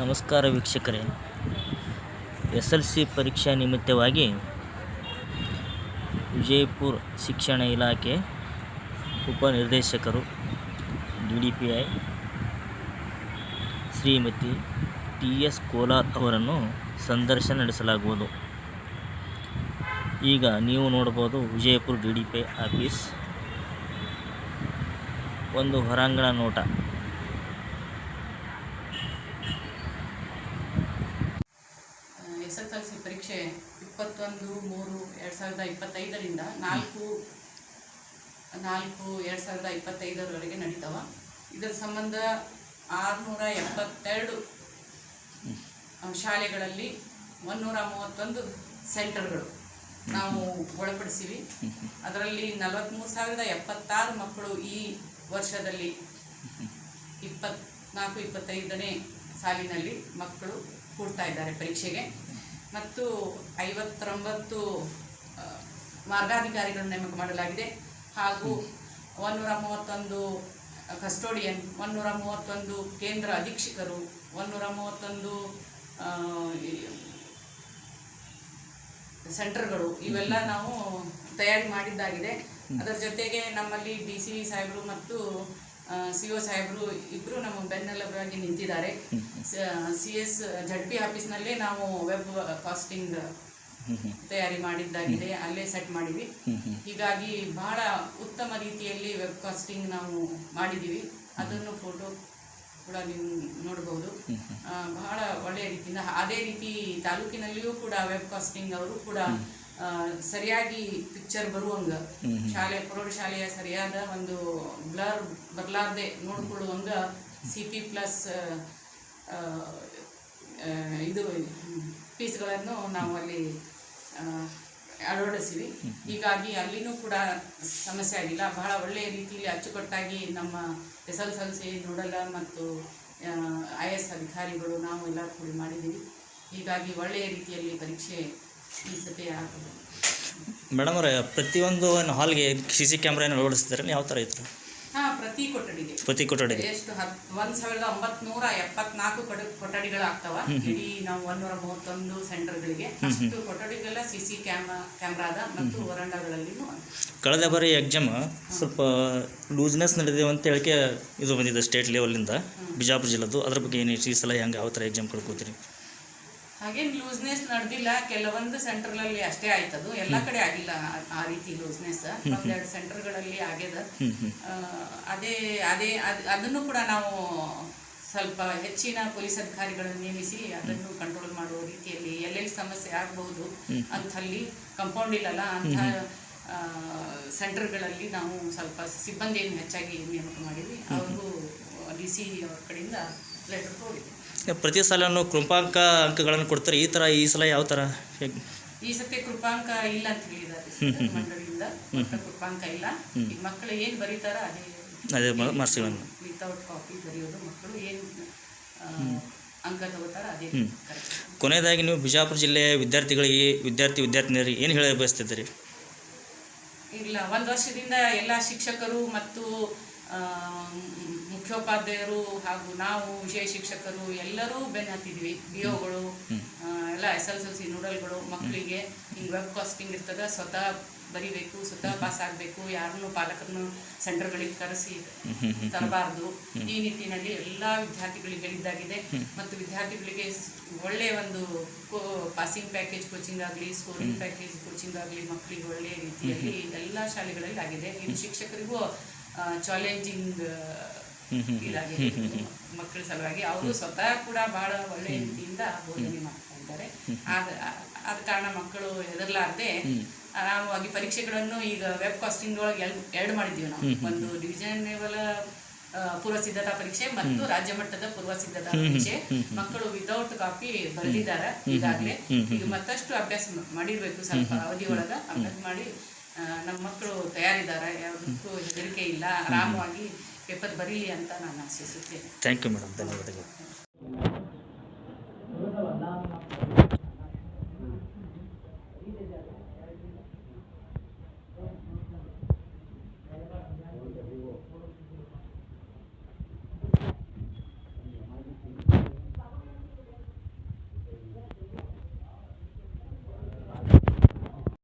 ನಮಸ್ಕಾರ ವೀಕ್ಷಕರೇ. S L C ಪರೀಕ್ಷಾ ನಿಮಿತ್ತವಾಗಿ ವಿಜಯಪುರ ಶಿಕ್ಷಣ ಇಲಾಖೆ ಉಪನಿರ್ದೇಶಕರು D D P I Shrimati T S Kolar ಅವರನ್ನು ಸಂದರ್ಶನ ನಡೆಸಲಾಗುವುದು. ಈಗ ನೀವು ನೋಡ್ಬೋದು Vijayapura D D P I office ಒಂದು ಹೊರಾಂಗಣ ನೋಟ. ಎಸ್ ಎಲ್ ಸಿ ಪರೀಕ್ಷೆ ಇಪ್ಪತ್ತೊಂದು, ಮೂರು, ಎರಡು ಸಾವಿರದ ಇಪ್ಪತ್ತೈದರಿಂದ ನಾಲ್ಕು ನಾಲ್ಕು, ಎರಡು ಸಾವಿರದ ಇಪ್ಪತ್ತೈದರವರೆಗೆ ನಡೀತಾವ. ಇದರ ಸಂಬಂಧ ಆರುನೂರ ಎಪ್ಪತ್ತೆರಡು ಶಾಲೆಗಳಲ್ಲಿ ಒಂದೂರ ಮೂವತ್ತೊಂದು ಸೆಂಟರ್ಗಳು ನಾವು ಒಳಪಡಿಸಿವಿ. ಅದರಲ್ಲಿ ನಲವತ್ತ್ಮೂರು ಸಾವಿರದ ಎಪ್ಪತ್ತಾರು ಮಕ್ಕಳು ಈ ವರ್ಷದಲ್ಲಿ ಇಪ್ಪತ್ನಾಲ್ಕು ಇಪ್ಪತ್ತೈದನೇ ಸಾಲಿನಲ್ಲಿ ಮಕ್ಕಳು ಕೂಡ್ತಾ ಇದ್ದಾರೆ ಪರೀಕ್ಷೆಗೆ. ಮತ್ತು ಐವತ್ತೊಂಬತ್ತು ಮಾರ್ಗಾಧಿಕಾರಿಗಳನ್ನು ನೇಮಕ ಮಾಡಲಾಗಿದೆ. ಹಾಗೂ ಒಂದೂರ ಮೂವತ್ತೊಂದು ಕಸ್ಟೋಡಿಯನ್ ಒಂದೂರ ಮೂವತ್ತೊಂದು ಕೇಂದ್ರ ಅಧೀಕ್ಷಕರು ಒಂದೂರ ಮೂವತ್ತೊಂದು ಸೆಂಟರ್ಗಳು ಇವೆಲ್ಲ ನಾವು ತಯಾರಿ ಮಾಡಿದ್ದಾಗಿದೆ. ಅದರ ಜೊತೆಗೆ ನಮ್ಮಲ್ಲಿ ಡಿ ಸಿ ಸಾಹೇಬರು ಮತ್ತು ಸಿ ಒ ಸಾಹೇಬರು ಇಬ್ಬರು ನಮ್ಮ ಬೆನ್ನೆಲುಬಾಗಿ ನಿಂತಿದ್ದಾರೆ. ಸಿ ಎಸ್ ಜಡ್ ಪಿ ಆಫೀಸ್ನಲ್ಲೇ ನಾವು ವೆಬ್ ಕಾಸ್ಟಿಂಗ್ ತಯಾರಿ ಮಾಡಿದ್ದಾಗಿದೆ ಅಲ್ಲೇ ಸೆಟ್ ಮಾಡಿವಿ ಹೀಗಾಗಿ ಬಹಳ ಉತ್ತಮ ರೀತಿಯಲ್ಲಿ ವೆಬ್ ಕಾಸ್ಟಿಂಗ್ ನಾವು ಮಾಡಿದ್ದೀವಿ. ಅದನ್ನು ಫೋಟೋ ಕೂಡ ನೀವು ನೋಡಬಹುದು ಬಹಳ ಒಳ್ಳೆಯ ರೀತಿಯಿಂದ ಅದೇ ರೀತಿ ತಾಲೂಕಿನಲ್ಲಿಯೂ ಕೂಡ ವೆಬ್ ಕಾಸ್ಟಿಂಗ್ ಅವರು ಕೂಡ ಸರಿಯಾಗಿ ಪಿಕ್ಚರ್ ಬರುವಂಗ. ಶಾಲೆ ಪ್ರೌಢಶಾಲೆಯ ಸರಿಯಾದ ಒಂದು ಬ್ಲರ್ ಬರಲಾರ್ದೆ ನೋಡ್ಕೊಳ್ಳುವಂಗ ಸಿ ಪಿ ಪ್ಲಸ್ ಇದು ಪೀಸ್ಗಳನ್ನು ನಾವು ಅಲ್ಲಿ ಅಳವಡಿಸಿವಿ. ಹೀಗಾಗಿ ಅಲ್ಲಿನೂ ಕೂಡ ಸಮಸ್ಯೆ ಆಗಿಲ್ಲ. ಬಹಳ ಒಳ್ಳೆಯ ರೀತಿಯಲ್ಲಿ ಅಚ್ಚುಕಟ್ಟಾಗಿ ನಮ್ಮ ಎಸ್ ಎಲ್ ಎಲ್ ಸಿ ನೋಡಲ್ಲ ಮತ್ತು ಐ ಎಸ್ ಅಧಿಕಾರಿಗಳು ನಾವು ಎಲ್ಲ ಕೂಡಿ ಮಾಡಿದ್ದೀವಿ. ಹೀಗಾಗಿ ಒಳ್ಳೆಯ ರೀತಿಯಲ್ಲಿ ಪರೀಕ್ಷೆ ಮೇಡಮ್ ಅವರೇ ಪ್ರತಿಯೊಂದು ಹಾಲ್ಗೆ ಸಿ ಸಿ ಕ್ಯಾಮ್ರಾ ಅಳವಡಿಸ್ತಾರೆ ಯಾವ ಥರ ಇತ್ತು ಹಾಂ ಪ್ರತಿ ಕೊಠಡಿಗೆ. ಪ್ರತಿ ಕೊಠಡಿಗೆ. ಎಷ್ಟು ಹತ್ತು ಒಂದು ಸಾವಿರದ ಒಂಬತ್ನೂರ ಎಪ್ಪತ್ನಾಲ್ಕು ಕೊಡ ಕೊಠಡಿಗಳಾಗ್ತಾವ. ಇಡೀ ನಾವು ಒಂದೂರ ಮೂವತ್ತೊಂದು ಸೆಂಟರ್ಗಳಿಗೆ ಅಷ್ಟು ಕೊಠಡಿಗೆಲ್ಲ ಸಿ ಸಿ ಕ್ಯಾಮ್ರಾ ಕ್ಯಾಮ್ರಾದ ಮತ್ತು ವರಂಡಗಳಲ್ಲಿನೂ ಕಳೆದ ಬಾರಿ ಎಕ್ಸಾಮ್ ಸ್ವಲ್ಪ ಲೂಸ್ನೆಸ್ ನಡೆದಿದೆ ಅಂತ ಹೇಳಿಕೆ ಇದು ಬಂದಿದೆ ಸ್ಟೇಟ್ ಲೆವೆಲಿಂದ ಬಿಜಾಪುರ ಜಿಲ್ಲೆದು. ಅದ್ರ ಬಗ್ಗೆ ಏನು ಈ ಸಲ ಹೆಂಗೆ ಯಾವ ಥರ ಎಕ್ಸಾಮ್ ಕಳ್ಕೊತೀರಿ? ಹಾಗೇನ್ ಲೂಸ್ನೆಸ್ ನಡೆದಿಲ್ಲ. ಕೆಲವೊಂದು ಸೆಂಟರ್ಗಳಲ್ಲಿ ಅಷ್ಟೇ ಆಯ್ತದು. ಎಲ್ಲ ಕಡೆ ಆಗಿಲ್ಲ ಆ- ರೀತಿ ಲೂಸ್ನೆಸ್ ಒಂದೆರಡು ಸೆಂಟರ್ಗಳಲ್ಲಿ ಆಗ್ಯದ. ಅದೇ ಅದೇ ಅದ್- ಅದನ್ನು ಕೂಡ ನಾವು ಸ್ವಲ್ಪ ಹೆಚ್ಚಿನ ಪೊಲೀಸ್ ಅಧಿಕಾರಿಗಳನ್ನು ನೇಮಿಸಿ ಅದನ್ನು ಕಂಟ್ರೋಲ್ ಮಾಡುವ ರೀತಿಯಲ್ಲಿ ಎಲ್ಲೆಲ್ಲಿ ಸಮಸ್ಯೆ ಆಗಬಹುದು ಅಂಥಲ್ಲಿ ಕಂಪೌಂಡ್ ಇಲ್ಲಲ್ಲ ಅಂಥ ಆ, ಸೆಂಟರ್ಗಳಲ್ಲಿ ನಾವು ಸ್ವಲ್ಪ ಸಿಬ್ಬಂದಿಯನ್ನು ಹೆಚ್ಚಾಗಿ ನೇಮಕ ಮಾಡಿದ್ವಿ. ಅವರು ಡಿ ಸಿ ಅವ್ರ ಕಡೆಯಿಂದ ಪ್ರತಿ ಸಲನೂ ಕೃಪಾಂಕ ಅಂಕಗಳನ್ನು ಕೊಡ್ತಾರೆ. ಈ ಥರ ಈ ಸಲ ಯಾವ ಥರ? ಹೇಗೆ? ಈ ಸತಿ ಕೃಪಾಂಕ ಇಲ್ಲ ಅಂತ ಹೇಳಿದ್ದಾರೆ. ಮಂಡಳಿಯಿಂದ ಕೃಪಾಂಕ ಇಲ್ಲ. ಈಗ ಮಕ್ಕಳು ಏನು ಬರೀತಾರ ಅದೇ ಅದೇ ವಿತೌಟ್ ಕಾಪಿ ಬರೆಯೋದು ಮಕ್ಕಳು ಏನು ಅಂಕ ತಗೋತಾರ ಅದೇ ಕೊನೆಯದಾಗಿ ನೀವು ಬಿಜಾಪುರ ಜಿಲ್ಲೆಯ ವಿದ್ಯಾರ್ಥಿಗಳಿಗೆ ವಿದ್ಯಾರ್ಥಿ ವಿದ್ಯಾರ್ಥಿನಿಯರಿಗೆ ಏನು ಹೇಳ ಬಯಸ್ತಿದ್ದೀರಿ ಇಲ್ಲ ಒಂದು ವರ್ಷದಿಂದ ಎಲ್ಲ ಶಿಕ್ಷಕರು ಮತ್ತು ಮುಖ್ಯೋಪಾಧ್ಯಾಯರು ಹಾಗೂ ನಾವು ವಿಷಯ ಶಿಕ್ಷಕರು ಎಲ್ಲರೂ ಬೆನ್ನು ಹತ್ತಿದ್ವಿ ಬಿ ಒಗಳು ಎಲ್ಲ ಎಸ್ ಎಲ್ ಸಿ ನೂಡಲ್ಗಳು ಮಕ್ಕಳಿಗೆ ಹಿಂಗೆ ವೆಬ್ ಕಾಸ್ಟಿಂಗ್ ಇರ್ತದೆ ಸ್ವತಃ ಬರಿಬೇಕು ಸ್ವತಃ ಪಾಸ್ ಆಗಬೇಕು ಯಾರನ್ನು ಪಾಲಕರನ್ನು ಸೆಂಟರ್ಗಳಿಗೆ ಕರೆಸಿ ತರಬಾರ್ದು. ಈ ನಿಟ್ಟಿನಲ್ಲಿ ಎಲ್ಲ ವಿದ್ಯಾರ್ಥಿಗಳಿಗೆ ಹೇಳಿದ್ದಾಗಿದೆ. ಮತ್ತು ವಿದ್ಯಾರ್ಥಿಗಳಿಗೆ ಒಳ್ಳೆಯ ಒಂದು ಪಾಸಿಂಗ್ ಪ್ಯಾಕೇಜ್ ಕೋಚಿಂಗ್ ಆಗಲಿ ಸ್ಕೋರಿಂಗ್ ಪ್ಯಾಕೇಜ್ ಕೋಚಿಂಗ್ ಆಗಲಿ ಮಕ್ಕಳಿಗೆ ಒಳ್ಳೆಯ ರೀತಿಯಲ್ಲಿ ಎಲ್ಲ ಶಾಲೆಗಳಲ್ಲಿ ಆಗಿದೆ. ಇದು ಶಿಕ್ಷಕರಿಗೂ ಚಾಲೆಂಜಿಂಗ್ ಇದಾಗಿದೆ. ಇದು ಮಕ್ಕಳ ಸಲುವಾಗಿ ಅವರು ಸ್ವತಃ ಕೂಡ ಬಹಳ ಒಳ್ಳೆಯ ರೀತಿಯಿಂದ ಬೋಧನೆ ಮಾಡ್ತಾ ಇದ್ದಾರೆ. ಆದ ಆದ ಕಾರಣ ಮಕ್ಕಳು ಹೆದರ್ಲಾರ್ದೆ ಆರಾಮವಾಗಿ ಪರೀಕ್ಷೆಗಳನ್ನು ಈಗ ವೆಬ್ ಕಾಸ್ಟಿಂಗ್ ಒಳಗೆ ಎರಡು ಮಾಡಿದ್ದೀವಿ ನಾವು. ಒಂದು ಡಿವಿಷನ್ ಲೆವೆಲ್ ಪೂರ್ವ ಸಿದ್ಧತಾ ಪರೀಕ್ಷೆ ಮತ್ತು ರಾಜ್ಯ ಮಟ್ಟದ ಪೂರ್ವ ಸಿದ್ಧತಾ ಪರೀಕ್ಷೆ. ಮಕ್ಕಳು ವಿತೌಟ್ ಕಾಪಿ ಬರೆದಿದ್ದಾರೆ? ಈಗಾಗಲೇ ಈಗ ಮತ್ತಷ್ಟು ಅಭ್ಯಾಸ ಮಾಡಿರ್ಬೇಕು ಸ್ವಲ್ಪ ಅವಧಿ ಒಳಗ. ಅಭ್ಯಾಸ ಮಾಡಿ ನಮ್ಮ ಮಕ್ಕಳು ತಯಾರಿದ್ದಾರೆ. ಯಾವುದಕ್ಕೂ ಹೆದರಿಕೆ ಇಲ್ಲ. ಆರಾಮವಾಗಿ ಪೇಪರ್ ಬರೀಲಿ ಅಂತ ನಾನು ಆಶಿಸುತ್ತೇನೆ. ಥ್ಯಾಂಕ್ ಯು ಮೇಡಮ್ ಧನ್ಯವಾದಗಳು.